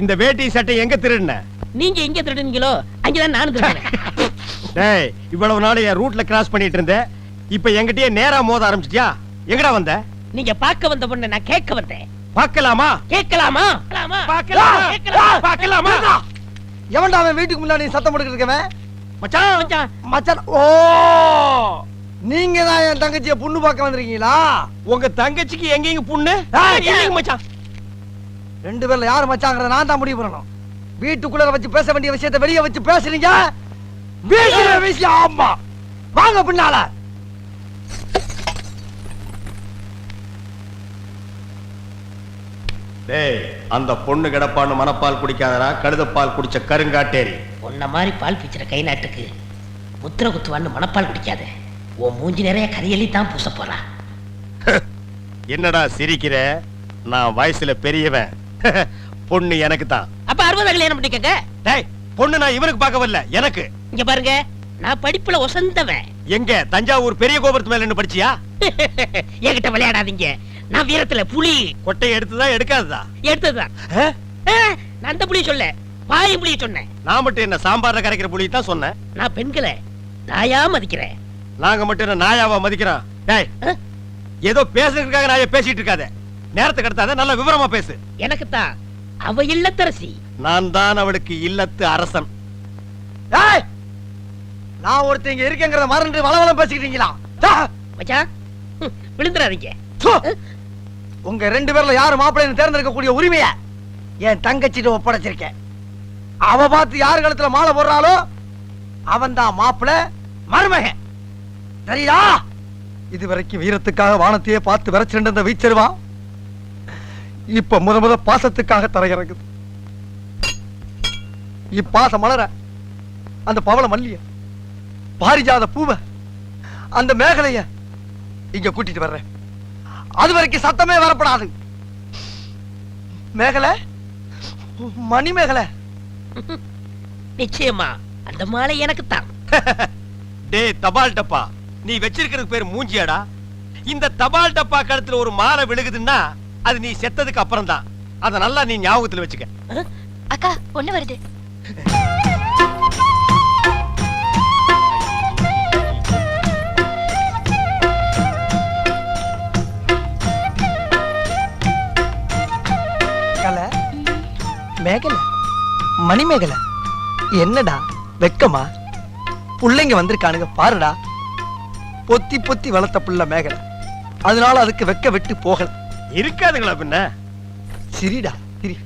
இந்த வேட்டி சட்டை எங்க திருடின? நீங்க எங்க திருடுனீங்களோ அங்கதான் நானும் திருடுனேன் டேய் இவ்வளவு நாள் என் ரூட்ல கிராஸ் பண்ணிட்டு இருந்த இப்ப என்கிட்டயே நேரா மோத ஆரம்பிச்சிட்டியா? எங்கடா வந்த? நீங்க பார்க்க வந்த பொண்ணை நான் கேட்க வந்தேன். பார்க்கலாமா? கேட்கலாமா? கேட்கலாமா? பார்க்கலாமா? கேட்கலாமா? பார்க்கலாமா? எவன்டா அவன் வீட்டுக்கு முன்னாடி சத்தம் போட்டுக்கிட்டு இருக்கவன்? மச்சான்! மச்சான், மச்சான் ஓ! நீங்க தான் என் தங்கச்சிய புண்ணு பார்க்க வந்திருக்கீங்களா? உங்க தங்கச்சிக்கு எங்கேயும் புண்ணு? ஏய், இல்லைங்க மச்சான். ரெண்டு பேர்ல யாரு மச்சாங்கிறத நான் தான் முடிவு பண்ணணும். வீட்டுக்குள்ள வச்சு பேச வேண்டிய விஷயத்தை வெளியே வச்சு பேசுறீங்க? வீட்டுல விஷயம் ஆமா. வாங்க பின்னால. டேய் அந்த பொண்ணு கிடப்பான்னு மனப்பால் குடிக்காதடா கழுதப்பால் குடிச்ச கருங்காட்டேரி. உன்ன மாதிரி பால் பிச்சுற கை நாட்டுக்கு முத்திர குத்துவான்னு மனப்பால் குடிக்காத. உன் மூஞ்சி நிறைய கரியலி தான் பூச போறா என்னடா சிரிக்கிற? நான் வயசுல பெரியவன். பொண்ணு எனக்கு தான் அப்ப அறுபது கல்யாணம் பண்ணிக்கங்க? டேய் பொண்ணு நான் இவனுக்கு பார்க்க வரல எனக்கு. இங்க பாருங்க நான் படிப்புல ஒசந்தவன். எங்க தஞ்சாவூர் பெரிய கோபுரத்து மேல நின்னு படிச்சியா? என்கிட்ட விளையாடாதீங்க. நான் வீரத்துல புலி. கொட்டையை எடுத்துதான் எடுக்காததா? எடுத்ததுதான் நான் அந்த புலிய சொல்ல பாய புலிய சொன்னேன். நான் மட்டும் என்ன சாம்பார்ல கரைக்கிற புளி தான் சொன்னேன். நான் பெண்களை தாயா மதிக்கிறேன். நாங்க மட்டும் என்ன நாயாவா மதிக்கிறோம் டேய்? ஏதோ பேசுறதுக்காக நாய பேசிட்டு இருக்காத. நேரத்தை கடத்தாத நல்ல விவரமா பேசு. எனக்குத்தான். அவ இல்லத்தரசி. நான் தான் அவளுக்கு இல்லத்து அரசன். ஏய்! நான் ஒருத்தன் இங்க இருக்கேங்கிறத மறந்து வளவளம் பேசிக்கிட்டீங்களா. மச்சான் விழுந்துறாதீங்க. உங்க ரெண்டு பேர்ல யாரு மாப்பிள்ளைன்னு தேர்ந்தெடுக்கக்கூடிய உரிமைய என் தங்கச்சிட்டு ஒப்படைச்சிருக்கேன். அவ பார்த்து யாரு கழுத்துல மாலை போடுறாளோ அவன் தான் மாப்பிள்ள மருமகன். சரியா இது வரைக்கும் வீரத்துக்காக வானத்தையே பார்த்து விரைச்சிட்டு இருந்த வீச்சருவா? இப்ப முத முத பாசத்துக்காக தரையிறங்குது. இப்பாசம் மலர அந்த பவள மல்லிய பாரிஜாத பூவ அந்த மேகலைய இங்க கூட்டிட்டு வர்றேன். அது வரைக்கும் சத்தமே வரப்படாது. மேகலை? மணி மேகலை நிச்சயமா அந்த மாலை எனக்குத்தான் டேய் தபால் டப்பா. நீ வச்சிருக்கிறது பேர் மூஞ்சியாடா. இந்த தபால் டப்பா கழுத்துல ஒரு மாலை விழுகுதுன்னா அது நீ செத்ததுக்கு அப்புறம் தான் அத நல்லா நீ ஞாபகத்துல வச்சுக்க. அக்கா பொண்ணு வருது. கலை மேகலை மணி மேகலை என்னடா வெக்கமா? புள்ளைங்க வந்திருக்கானுங்க பாருடா. பொத்தி பொத்தி வளர்த்த புள்ள மேகலை. அதனால அதுக்கு வெக்க விட்டு போகல. இருக்காதுங்களா பின்ன? சிரிடா சிரி.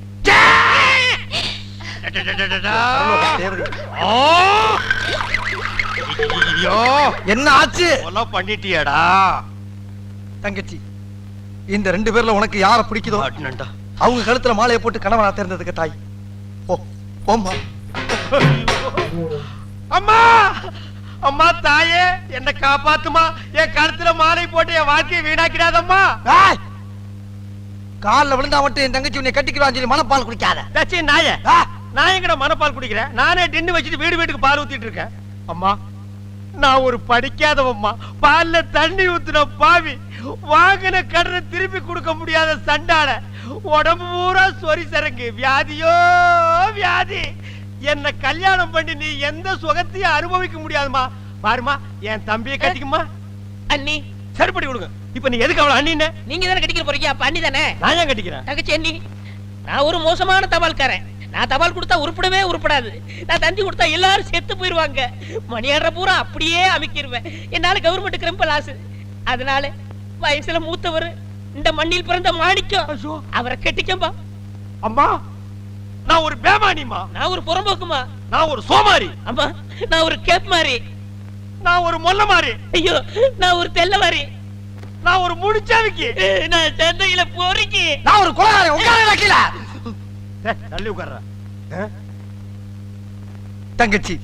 என்ன ஆச்சு? பண்ணிட்டியாடா? தங்கச்சி இந்த ரெண்டு பேர்ல உனக்கு யார பிடிக்குதோ. அவங்க கழுத்துல மாலையை போட்டு கணவனா தேர்ந்ததுக்கு தாய். போ போம்மா. அம்மா! அம்மா தாயே என்ன காப்பாத்துமா? என் கழுத்துல மாலை போட்டு என் வாழ்க்கையை வீணாக்கிடாதம்மா! கால்ல விழுந்தா மட்டும் என் தங்கச்சி உன்னை கட்டிக்கிறான்னு சொல்லி மனப்பால் குடிக்காத. தச்சி நாய! நான் எங்கட மனப்பால் குடிக்கிறேன்? நானே டின்னு வச்சுட்டு வீடு வீட்டுக்கு பால் ஊத்திட்டு இருக்கேன். அம்மா நான் ஒரு படிக்காதவம்மா. பால்ல தண்ணி ஊத்துன பாவி. வாங்கின கடனை திருப்பி கொடுக்க முடியாத சண்டால உடம்பு பூரா சொரி சரக்கு வியாதியோ வியாதி. என்ன கல்யாணம் பண்ணி நீ எந்த சுகத்தையும் அனுபவிக்க முடியாதுமா பாருமா என் தம்பியை கட்டிக்குமா அண்ணி. சரிப்படி கொடுங்க. இப்ப நீ எதுக்கு அவளை அண்ணின்னு? நீங்க தானே கட்டிக்கிற போறீங்க அப்ப அண்ணி தானே? நான் ஏன் கட்டிக்கிறேன்? தங்கச்சி அண்ணி நான் ஒரு மோசமான தபால்காரன். நான் தபால் கொடுத்தா உருப்படவே உருப்படாது. நான் தந்தி கொடுத்தா எல்லாரும் செத்து போயிருவாங்க. மணியாடுற பூரா அப்படியே அமைக்கிருவேன். என்னால கவர்மெண்ட்டுக்கு ரொம்ப லாஸ் அதனால வயசுல மூத்தவர் இந்த மண்ணில் பிறந்த மாணிக்கம். அவரை கட்டிக்கம்பா. அம்மா நான் ஒரு பேமானிமா நான் ஒரு புறம்போக்குமா நான் ஒரு சோமாரி. அம்மா நான் ஒரு கேப் மாதிரி நான் ஒரு மொல்ல மாறி. ஐயோ நான் ஒரு தெல்ல மாதிரி நான் ஒரு முடிச்சாவிக்கு. நான் சந்தையில போறீங்க நான் ஒரு கொலகாரன் உட்கார வைக்கல. தள்ளி உட்கார்ற. தங்கச்சி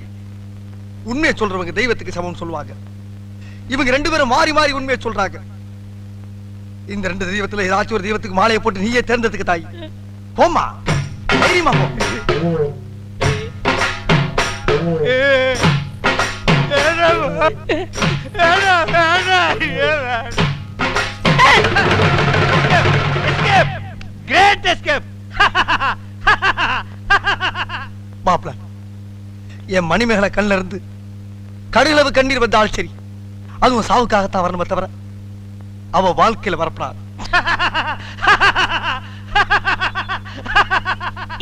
உண்மையை சொல்றவங்க தெய்வத்துக்கு சமம் சொல்லுவாங்க. இவங்க ரெண்டு பேரும் மாறி மாறி உண்மையை சொல்றாங்க. இந்த ரெண்டு தெய்வத்துல ஏதாச்சும் ஒரு தெய்வத்துக்கு மாலையை போட்டு நீயே தேர்ந்ததுக்கு தாய். போம்மா. தைரியமா போ கிரேட் எஸ்கேப் மாப்ள என் மணிமேகலை கண்ணில் இருந்து கடுகளவு கண்ணீர் வந்தாலும் ஆள் சரி அதுவும் சாவுக்காகத்தான் வரணுமே தவிர அவ வாழ்க்கையில் வரப்படாது.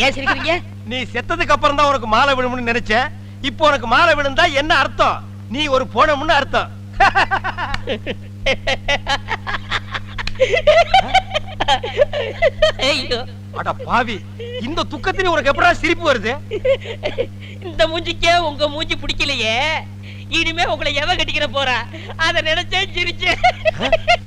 ஏன் சிரிக்கிறீங்க? நீ செத்ததுக்கு அப்புறம் தான் உனக்கு மாலை விழும்னு நினைச்சேன் இப்போ உனக்கு மாலை விழுந்தா என்ன அர்த்தம்? நீ ஒரு போனமுன்னு அர்த்தம். அட பாவி இந்த துக்கத்திலே உனக்கு எப்படா சிரிப்பு வருது? இந்த மூஞ்சிக்கே உங்க மூஞ்சி பிடிக்கலையே. இனிமே உங்களை எவ கட்டிக்கிற போறா? அத நினைச்சே சிரிச்சேன்.